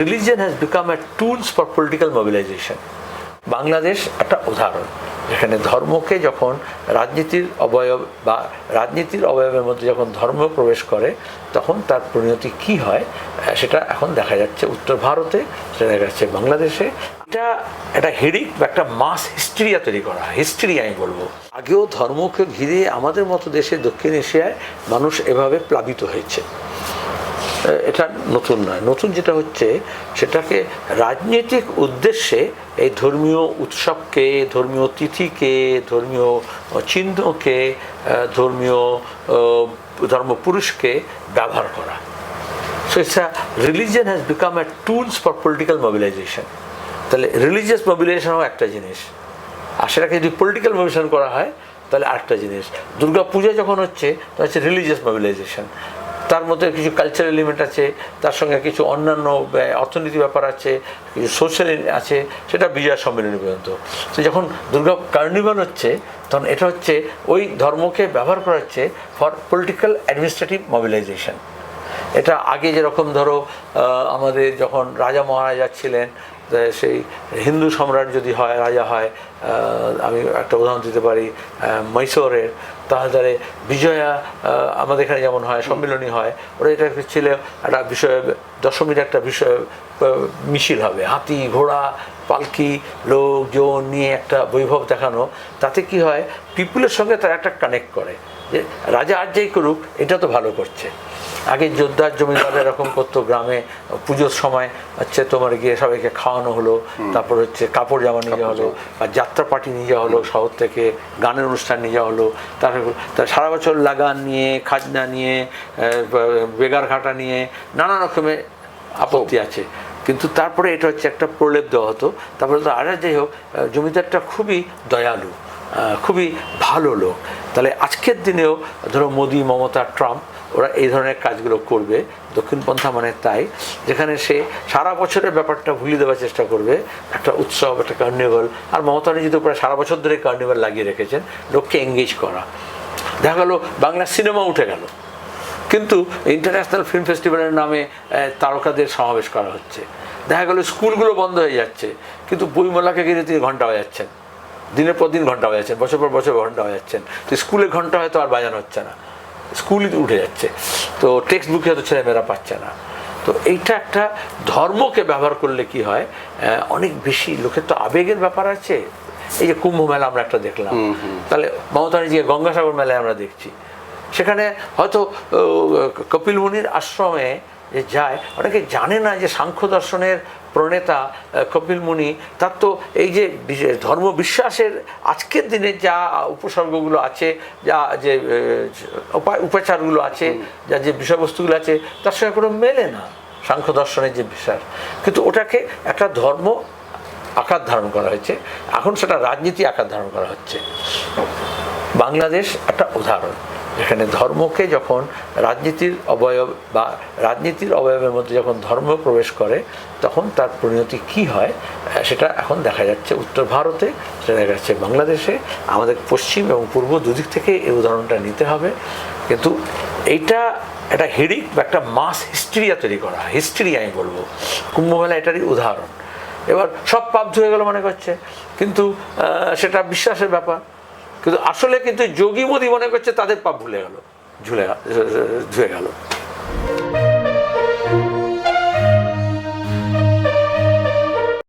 Religion has become a tools for political mobilization Bangladesh একটা উদাহরণ। যেখানে ধর্মকে যখন রাজনীতির অবয়ব বা রাজনীতির অবয়বের মধ্যে যখন ধর্ম প্রবেশ করে, তখন তার পরিণতি কি হয় সেটা এখন দেখা যাচ্ছে উত্তর ভারতে, সেটা দেখা যাচ্ছে বাংলাদেশে। এটা একটা হেডিক বা একটা মাস হিস্ট্রিয়া তৈরি করা হিস্ট্রি আমি বলব। আগেও ধর্মকে ঘিরে আমাদের মতো দেশে দক্ষিণ এশিয়ায় মানুষ এভাবে প্লাবিত হয়েছে। এটা নতুন নয়। নতুন যেটা হচ্ছে, সেটাকে রাজনৈতিক উদ্দেশ্যে এই ধর্মীয় উৎসবকে, ধর্মীয় তিথিকে, ধর্মীয় চিহ্নকে ধর্মীয় ধর্মপুরুষকে ব্যবহার করা। So it's a religion has become a tools for political mobilisation তাহলে রিলিজিয়াস মোবিলাইজেশনও একটা জিনিস। আর সেটাকে যদি পলিটিক্যাল মোবিলাইজেশন করা হয়, তাহলে আরেকটা জিনিস। দুর্গা পূজা যখন হচ্ছে, তখন হচ্ছে রিলিজিয়াস মোবিলাইজেশন তার মধ্যে কিছু কালচারাল এলিমেন্ট আছে, তার সঙ্গে কিছু অন্যান্য অর্থনীতি ব্যাপার আছে, কিছু সোশ্যাল আছে, সেটা বিজয়া সম্মেলনী পর্যন্ত। তো যখন দুর্গা কার্নিভাল হচ্ছে, তখন এটা হচ্ছে ওই ধর্মকে ব্যবহার করা হচ্ছে ফর পলিটিক্যাল অ্যাডমিনিস্ট্রেটিভ মোবিলাইজেশন এটা আগে যেরকম ধরো আমাদের যখন রাজা মহারাজা ছিলেন সেই হিন্দু সম্রাট যদি হয়, রাজা হয় আমি একটা উদাহরণ দিতে পারি মৈশোরের তাহলে বিজয়া আমাদের এখানে যেমন হয়, সম্মিলনী হয় ওরা এটা ছিল একটা বিষয়, দশমীর একটা বিষয় মিছিল হবে। হাতি, ঘোড়া, পালকি লোকজন নিয়ে একটা বৈভব দেখানো। তাতে কি হয় পিপুলের সঙ্গে তারা একটা কানেক্ট করে। যে রাজা আর যাই করুক, এটা তো ভালো করছে। আগে যোদ্ধার জমিদার এরকম করতো গ্রামে পুজোর সময় হচ্ছে তোমার গিয়ে সবাইকে খাওয়ানো হলো তারপর হচ্ছে কাপড় জামা নিয়ে যাওয়া হলো বা যাত্রা পার্টি নিয়ে যাওয়া হলো শহর থেকে গানের অনুষ্ঠান নিয়ে যাওয়া হলো তারপর তার সারা বছর লাগান নিয়ে খাজনা নিয়ে বেগার ঘাটা নিয়ে নানা রকমের আপত্তি আছে। কিন্তু তারপরে এটা হচ্ছে একটা প্রলেপ দেওয়া হতো তারপরে তো আর যাই হোক জমিদারটা খুবই দয়ালু। খুবই ভালো লোক। তাহলে আজকের দিনেও ধরো মোদি, মমতা, ট্রাম্প, ওরা এই ধরনের কাজগুলো করবে দক্ষিণপন্থা মানে তাই, যেখানে সে সারা বছরের ব্যাপারটা ভুলে দেওয়ার চেষ্টা করবে, একটা উৎসব, একটা কার্নিভাল আর মমতা নিজে তো প্রায় সারা বছর ধরে কার্নিভাল লাগিয়ে রেখেছেন, লোককে এঙ্গেজ করা। দেখা গেলো বাংলা সিনেমা উঠে গেল। কিন্তু ইন্টারন্যাশনাল ফিল্ম ফেস্টিভ্যালের নামে তারকাদের সমাবেশ করা হচ্ছে। দেখা গেল স্কুলগুলো বন্ধ হয়ে যাচ্ছে, কিন্তু বইমেলাকে ঘিরে তিনি ঘণ্টা বাজাচ্ছেন। দিনের পর দিন ঘণ্টা বাজাচ্ছেন বছর পর বছর ঘণ্টা বাজাচ্ছেন। তো স্কুলে ঘণ্টা হয়তো আর বাজানো হচ্ছে না। স্কুলই উঠে যাচ্ছে। তো টেক্সট বুকে হয়তো ছেলেমেয়েরা পাচ্ছে না। তো এইটা একটা ধর্মকে ব্যবহার করলে কি হয় অনেক বেশি লোকের তো আবেগের ব্যাপার আছে। এই যে কুম্ভ মেলা আমরা একটা দেখলাম। তাহলে মমতা যে গঙ্গাসাগর মেলায় আমরা দেখছি। সেখানে হয়তো কপিল মুনির আশ্রমে যে যায়। অনেকে জানে না যে সাংখ্য দর্শনের প্রণেতা কপিল মুনি তার তো এই যে ধর্ম বিশ্বাসের আজকের দিনে যা উপসর্গগুলো আছে যা যে উপাচারগুলো আছে যা যে বিষয়বস্তুগুলো আছে তার সঙ্গে কোনো মেলে না সাংখ্য দর্শনের যে বিশ্বাস কিন্তু ওটাকে একটা ধর্ম আকার ধারণ করা হয়েছে। এখন সেটা রাজনীতি আকার ধারণ করা হচ্ছে। বাংলাদেশ একটা উদাহরণ। যেখানে ধর্মকে যখন রাজনীতির অবয়ব বা রাজনীতির অবয়বের মধ্যে যখন ধর্ম প্রবেশ করে, তখন তার পরিণতি কি হয়? সেটা এখন দেখা যাচ্ছে উত্তর ভারতে, সেটা দেখা যাচ্ছে বাংলাদেশে, আমাদের পশ্চিম এবং পূর্ব দুদিক থেকে এই উদাহরণটা নিতে হবে। কিন্তু এইটা একটা হেডিক বা একটা মাস হিস্ট্রিয়া তৈরি করা হিস্ট্রি আমি বলব। কুম্ভমেলা এটারই উদাহরণ। এবার সব পাপ ধুয়ে গেল মনে করছে। কিন্তু সেটা বিশ্বাসের ব্যাপার। কিন্তু আসলে কিন্তু যোগী মোদী মনে করছে তাদের পাপ ভুলে গেল ঝুলে ধুয়ে গেল।